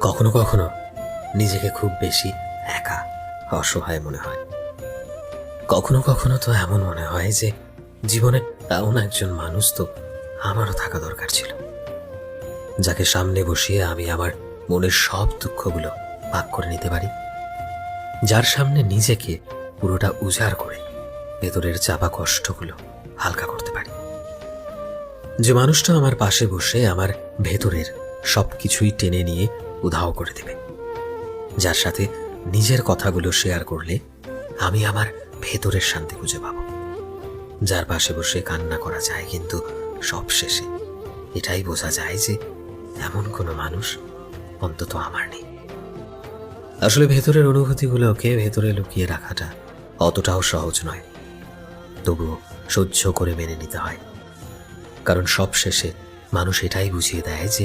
কখনো কখনো নিজেকে খুব বেশি একা, অসহায় মনে হয়। কখনো কখনো তো এমন মনে হয় যে জীবনে এমন একজন মানুষ তো আমারও থাকা দরকার ছিল। যাকে সামনে বসিয়ে আমি আমার মনের সব দুঃখগুলো ভাগ করে নিতে পারি। যার সামনে নিজেকে পুরোটা উজাড় করে ভেতরের চাপা কষ্টগুলো হালকা করতে পারি। যে মানুষটা আমার পাশে বসে আমার ভেতরের সব কিছুই টেনে নিয়ে উধাও করে দেবে। যার সাথে নিজের কথাগুলো শেয়ার করলে আমি আমার ভেতরের শান্তি খুঁজে পাব। যার পাশে বসে কান্না করা যায় কিন্তু সব শেষে এটাই বোঝা যায় যে এমন কোনো মানুষ অন্তত আমার নেই। আসলে ভেতরের অনুভূতিগুলোকে ভেতরে লুকিয়ে রাখাটা অতটাও সহজ নয়। তবুও সহ্য করে মেনে নিতে হয়। কারণ সব শেষে মানুষ এটাই বুঝিয়ে দেয় যে